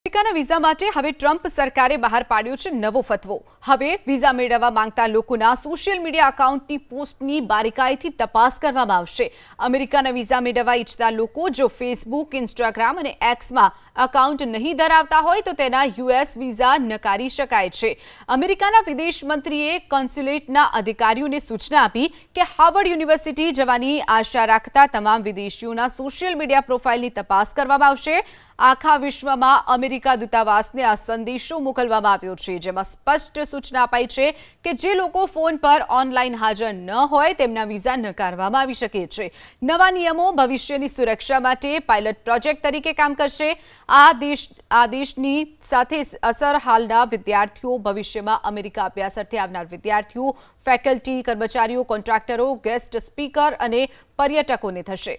અમેરિકાના વિઝા માટે હવે ટ્રમ્પ સરકારે બહાર પાડ્યો છે નવો ફતવો. હવે વિઝા મેળવવા માંગતા લોકોના સોશિયલ મીડિયા અકાઉન્ટની પોસ્ટની બારીકાઈથી તપાસ કરવામાં આવશે. અમેરિકાના વિઝા મેળવવા ઈચ્છતા લોકો જો ફેસબુક, ઇન્સ્ટાગ્રામ અને એક્સમાં અકાઉન્ટ નહીં ધરાવતા હોય તો તેના યુએસ વિઝા નકારી શકાય છે. અમેરિકાના વિદેશ મંત્રીએ કોન્સ્યુલેટના અધિકારીઓને સૂચના આપી કે હાર્વર્ડ યુનિવર્સિટી જવાની આશા રાખતા તમામ વિદેશીઓના સોશિયલ મીડિયા પ્રોફાઇલની તપાસ કરવામાં આવશે. આખા વિશ્વમાં અમેરિકા દૂતાવાસને આ સંદેશો મોકલવામાં આવ્યો છે, જેમાં સ્પષ્ટ સૂચના અપાઈ છે કે જે લોકો ફોન પર ઓનલાઈન હાજર ન હોય તેમના વિઝા નકારવામાં આવી શકે છે. નવા નિયમો ભવિષ્યની સુરક્ષા માટે પાયલટ પ્રોજેક્ટ તરીકે કામ કરશે. આ દેશ, આ દેશની સાથે અસર હાલના વિદ્યાર્થીઓ ભવિષ્યમાં અમેરિકા અભ્યાસ અર્થે આવનાર વિદ્યાર્થીઓ, ફેકલ્ટી, કર્મચારીઓ, કોન્ટ્રાક્ટરો, ગેસ્ટ સ્પીકર અને પર્યટકોને થશે.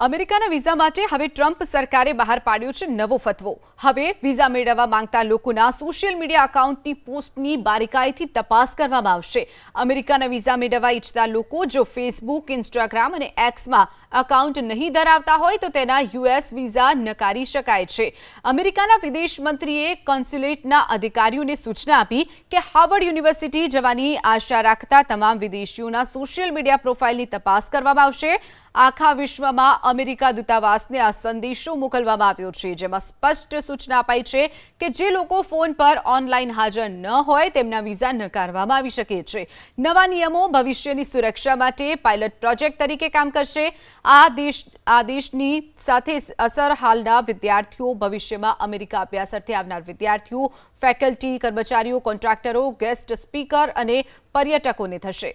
અમેરિકાના વિઝા માટે હવે ટ્રમ્પ સરકારે બહાર પાડ્યો છે નવો ફતવો. હવે વિઝા મેળવવા માંગતા લોકોના સોશિયલ મીડિયા અકાઉન્ટની પોસ્ટની બારીકાઈથી તપાસ કરવામાં આવશે. અમેરિકાના વિઝા મેળવવા ઈચ્છતા લોકો જો ફેસબુક, ઇન્સ્ટાગ્રામ અને એક્સમાં અકાઉન્ટ નહીં ધરાવતા હોય તો તેના યુએસ વિઝા નકારી શકાય છે. અમેરિકાના વિદેશ મંત્રીએ કોન્સ્યુલેટના અધિકારીઓને સૂચના આપી કે હાર્વર્ડ યુનિવર્સિટી જવાની આશા રાખતા તમામ વિદેશીઓના સોશિયલ મીડિયા પ્રોફાઇલની તપાસ કરવામાં આવશે. આખા વિશ્વમાં અમેરિકા દૂતાવાસને આ સંદેશો મોકલવામાં આવ્યો છે, જેમાં સ્પષ્ટ સૂચના અપાઈ છે કે જે લોકો ફોન પર ઓનલાઈન હાજર ન હોય તેમના વિઝા નકારવામાં આવી શકે છે. નવા નિયમો ભવિષ્યની સુરક્ષા માટે પાયલટ પ્રોજેક્ટ તરીકે કામ કરશે. આ દેશ, આ દેશની સાથે અસર હાલના વિદ્યાર્થીઓ ભવિષ્યમાં અમેરિકા અભ્યાસ અર્થે આવનાર વિદ્યાર્થીઓ, ફેકલ્ટી, કર્મચારીઓ, કોન્ટ્રાક્ટરો, ગેસ્ટ સ્પીકર અને પર્યટકોને થશે.